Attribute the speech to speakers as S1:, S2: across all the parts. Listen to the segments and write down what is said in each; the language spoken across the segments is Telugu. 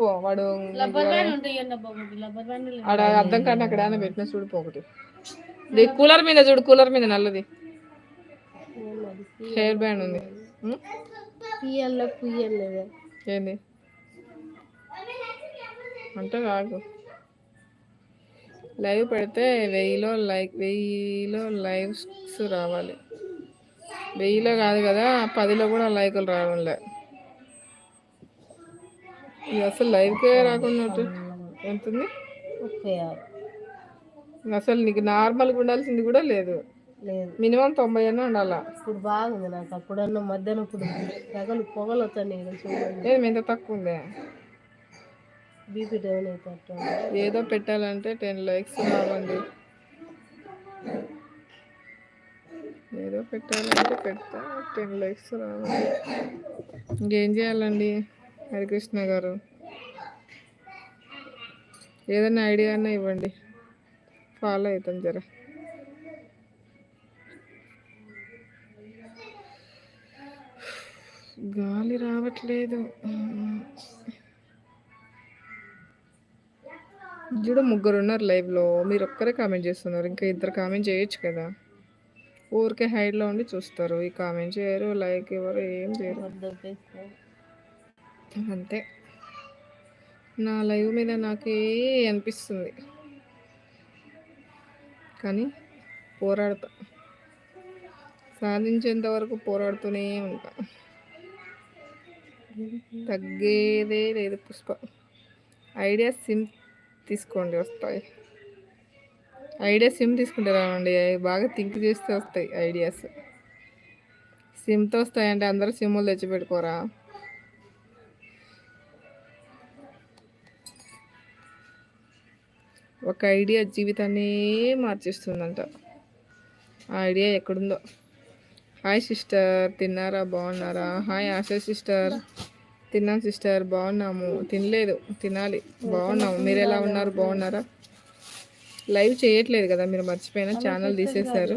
S1: పో, వాడు ఆడ అర్థం కానీ అక్కడ ఏమైనా పెట్టిన చూడు ఒకటి. కూలర్ మీద చూడు కూలర్ మీద నల్లది. హెయిర్ బ్యాండ్ ఉంది. ఏంది? అంటే కాదు. లైవ్ పెడితే వెయ్యిలో లైక్ వెయ్యిలో లైవ్స్ రావాలి. వెయ్యిలో కాదు కదా పదిలో కూడా లైకులు రావట్లే ఇది అసలు లైవ్కే రాకుండా ఎంతుంది?
S2: ముప్పై ఆరు
S1: అసలు నీకు నార్మల్గా ఉండాల్సింది కూడా లేదు.
S2: లేదు.
S1: మినిమం తొంభై అన్న ఉండాలా?
S2: ఇప్పుడు బాగుంది నాకు అప్పుడన్నా మధ్యాహ్నం ఇప్పుడు పొగలు పొగలు వస్తాయి చూడండి
S1: ఏది ఎంత తక్కువ ఉందే?
S2: బీపీ డౌన్ అయిపోతాం
S1: ఏదో పెట్టాలంటే టెన్ లైక్స్ రావండి ఏదో పెట్టాలంటే పెడతా టెన్ లైక్స్ రావాలి ఇంకేం చేయాలండి? హరికృష్ణ గారు. ఏదైనా ఐడియా అన్నా ఇవ్వండి. ఫాలో అవుతాం జర. గాలి రావట్లేదు. చూడు ముగ్గురు ఉన్నారు లైవ్లో. మీరు ఒక్కరే కామెంట్ చేస్తున్నారు. ఇంకా ఇద్దరు కామెంట్ చేయొచ్చు కదా. ఊరికే హైడ్లో ఉండి చూస్తారు. ఈ కామెంట్ చేయరు లైక్ ఎవరు ఏం చేయరు. అంతే. నా లైవ్ మీద నాకే అనిపిస్తుంది. కానీ పోరాడతా. సాధించేంత వరకు పోరాడుతూనే ఉంటా. తగ్గేదే లేదు పుష్ప. ఐడియా సిమ్ తీసుకోండి వస్తాయి. ఐడియా సిమ్ తీసుకుంటే రావండి. అవి బాగా థింక్ చేస్తే వస్తాయి ఐడియాస్. సిమ్తో వస్తాయంటే అందరూ సిమ్ములు తెచ్చిపెట్టుకోరా? ఒక ఐడియా జీవితాన్ని మార్చేస్తుందంట. ఆ ఐడియా ఎక్కడుందో? హాయ్ సిస్టర్ తిన్నారా? బాగున్నారా? Hi Asha sister. తిన్నాం సిస్టర్ బాగున్నాము. తినలేదు తినాలి. బాగున్నాము. మీరు ఎలా ఉన్నారు? బాగున్నారా? లైవ్ చేయట్లేదు కదా మీరు మర్చిపోయిన ఛానల్ తీసేశారు.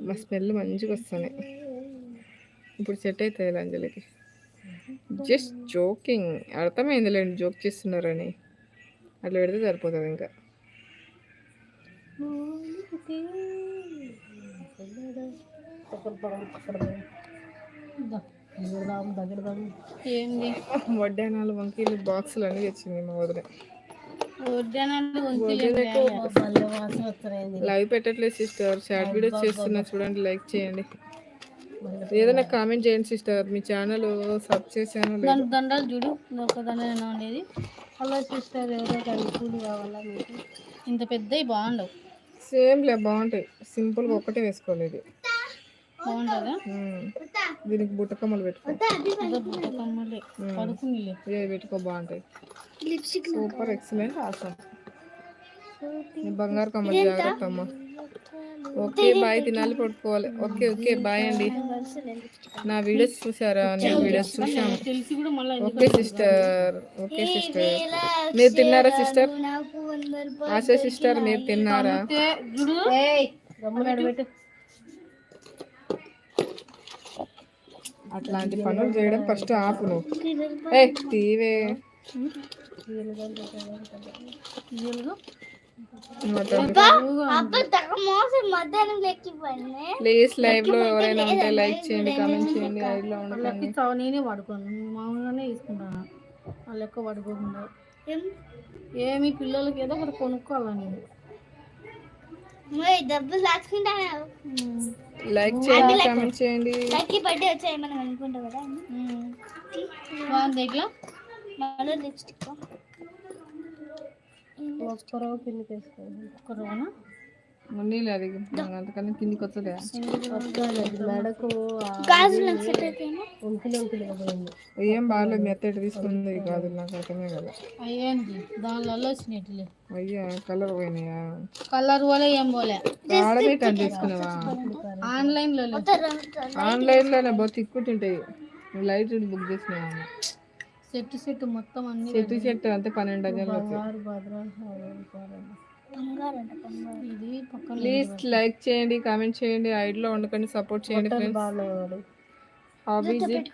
S1: మా స్మెల్ మంచిగా వస్తున్నాయి. ఇప్పుడు సెట్ అవుతుంది అంజలికి జస్ట్ జోకింగ్. అర్థమైందిలేండి జోక్ చేస్తున్నారని. అట్లా పెడితే సరిపోతుంది ఇంకా.
S2: ఏంది?
S1: వడ్డానాలు వంకీలు బాక్సులు అన్నీ తెచ్చింది మా వదిన. లైవ్ పెట్టట్లేదు సిస్టర్. షార్ట్ వీడియోస్ చేస్తున్నా చూడండి లైక్ చేయండి. ఏదైనా కామెంట్ చేయండి సిస్టర్. మీ ఛానల్ సబ్ చేశాను.
S2: దాని దండాలు చూడు. ఒక దండైనా ఉండేది హలో సిస్టర్ ఎవరో పూలు కావాలా మీకు? ఇంత పెద్దవి బాగుండవు.
S1: సేమ్ లే బాగుంటాయి. సింపుల్గా ఒక్కటే వేసుకోలేదు.
S2: బాగుంటుందా.
S1: దీనికి బుట్టకమ్మలు పెట్టుకో. పెట్టుకో బాగుంటాయి. సూపర్ ఎక్సలెంట్ ఆసం బంగారు కమ్మలు జాగ్రత్త అమ్మ. Okay bye. తినాలి పడుకోవాలి. ఓకే ఓకే బాయ్ అండి. నా వీడియోస్ చూసారా? నేను వీడియోస్ చూసాను ఓకే సిస్టర్. Okay sister. మీరు తిన్నారా సిస్టర్? ఆశా సిస్టర్ మీరు తిన్నారా? అట్లాంటి పనులు చేయడం ఫస్ట్ ఆపు నువ్వు. ఏ తీవే. ప్లీజ్ లైవ్లో ఎవరైనా ఉంటే లైక్ చేయండి కామెంట్ చేయండి
S2: లైవ్లో నేనే పడుకోను. మామూలుగానే తీసుకుంటాను. ఆ లెక్క పడుకోకుండా. ఏమి పిల్లలకి ఏదో ఒకటి కొనుక్కోవాలా నేను.
S3: డబ్బులు దాచుకుంటాను
S1: లైక్ చేయండి కామెంట్ చేయండి.
S3: లక్కీ బర్త్డే వచ్చాయి మనం అనుకుంటాం కదా?
S2: బాగుంది ఇట్లా
S3: మళ్ళీ లిప్స్టిక్.
S2: ఒక్క రవ్వ పిండి వేసుకోవాలి ఒక్క రవ్వనా?
S1: ఉన్నీలే అది అంతకన్నా కిందికి వస్తుందా
S2: మెడకు
S1: ఏం బాగాలేదు మెత్త ఎటు తీసుకుంది కాదు నాకు అర్థమే కదా
S2: అయ్యేంది దానిలో వచ్చినట్టులే
S1: అయ్యా కలర్ పోయినాయా?
S2: కలర్ పోలే ఏం పోలే.
S1: ఆడబెట్టి అని తీసుకున్నావా?
S2: ఆన్లైన్లో
S1: ఆన్లైన్లోనే బొత్తి తిక్కుంటుంటాయి లైట్ బుక్ చేసినావా?
S2: సెట్ సెట్ మొత్తం అన్ని
S1: చెట్టు చెట్టు అంతే పన్నెండు
S3: బంగారం.
S2: ఇది పక్కన
S1: ప్లీజ్ లైక్ చేయండి కామెంట్ చేయండి ఐడిలో ఉండకండి సపోర్ట్ చేయండి ఫ్రెండ్స్. Hobbies it